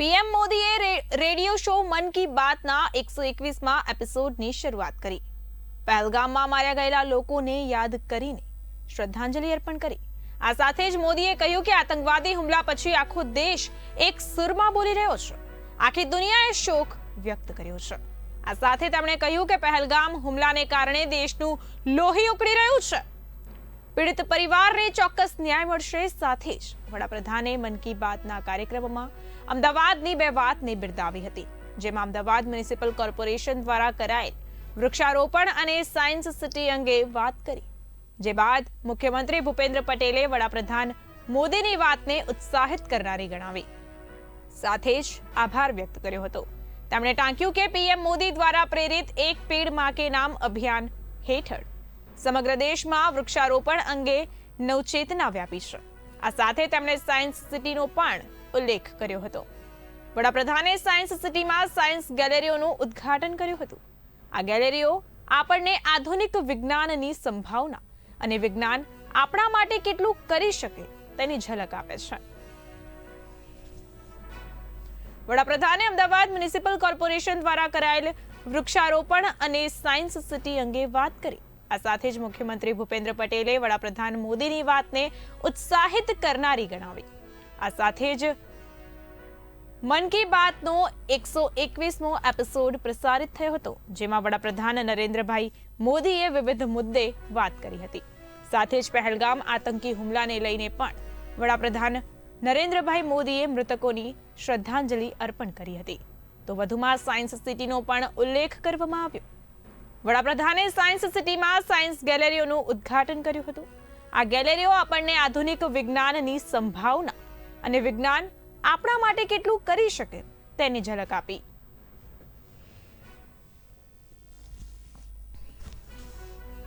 PM મોદીએ radio show Mann Ki બાતના એકસો એકવીસમાં એપિસોડની શરૂઆત કરી. પહેલગામમાં માર્યા ગયેલા લોકોને યાદ કરીને શ્રદ્ધાંજલિ અર્પણ કરી. આ સાથે જ મોદીએ કહ્યું કે આતંકવાદી હુમલા પછી આખો દેશ એક સુરમાં બોલી રહ્યો છે. આખી દુનિયાએ શોક વ્યક્ત કર્યો છે. આ સાથે તેમણે કહ્યું કે પહેલગામ હુમલાને કારણે દેશનું લોહી ઉકળી રહ્યું છે. પીડિત પરિવારને ચોક્કસ ન્યાય મળશે સાથે જ વડાપ્રધાને મન કી બાતના કાર્યક્રમમાં અમદાવાદની બે વાતને બિરદાવી હતી, જેમાં અમદાવાદ મ્યુનિસિપલ કોર્પોરેશન દ્વારા કરાયેલ વૃક્ષારોપણ અને સાયન્સ સિટી અંગે વાત કરી, જે બાદ મુખ્યમંત્રી ભૂપેન્દ્ર પટેલે વડાપ્રધાન મોદીની વાતને ઉત્સાહિત કરનારી ગણાવી. સાથે જ આભાર વ્યક્ત કર્યો હતો. તેમણે ટાંક્યું કે પીએમ મોદી દ્વારા પ્રેરિત એક પેડમાં કે નામ અભિયાન હેઠળ સમગ્ર દેશમાં વૃક્ષારોપણ અંગે નવચેતના વ્યાપી છે. આ સાથે તેમણે સાયન્સ સિટીનો પણ ઉલ્લેખ કર્યો હતો. વડાપ્રધાને સાયન્સ સિટીમાં સાયન્સ ગેલેરીઓનું ઉદ્ઘાટન કર્યું હતું. આ ગેલેરીઓ આપણને આધુનિક વિજ્ઞાનની સંભાવના અને વિજ્ઞાન આપણા માટે કેટલું કરી શકે તેની ઝલક આપે છે. વડાપ્રધાને અમદાવાદ મ્યુનિસિપલ કોર્પોરેશન દ્વારા કરાયેલ વૃક્ષારોપણ અને સાયન્સ સિટી અંગે વાત કરી. આ સાથે જ મુખ્યમંત્રી ભૂપેન્દ્ર પટેલે વડાપ્રધાન મોદીની વાતને ઉત્સાહિત કરનારી ગણાવી. આ સાથે જ મન કી બાતનો એકસો એકવીસમો એપિસોડ પ્રસારિત થયો હતો, જેમાં વડાપ્રધાન નરેન્દ્રભાઈ મોદીએ વિવિધ મુદ્દે વાત કરી હતી. સાથે જ પહેલગામ આતંકી હુમલાને લઈને પણ વડાપ્રધાન નરેન્દ્રભાઈ મોદીએ મૃતકોની શ્રદ્ધાંજલિ અર્પણ કરી હતી. તો વધુમાં સાયન્સ સિટીનો પણ ઉલ્લેખ કરવામાં આવ્યો. વડાપ્રધાને સાયન્સ સિટીમાં સાયન્સ ગેલેરીઓનું ઉદ્ઘાટન કર્યું હતું. આ ગેલેરીઓ આપણને આધુનિક વિજ્ઞાનની સંભાવના અને વિજ્ઞાન આપણા માટે કેટલું કરી શકે તેની ઝલક આપી.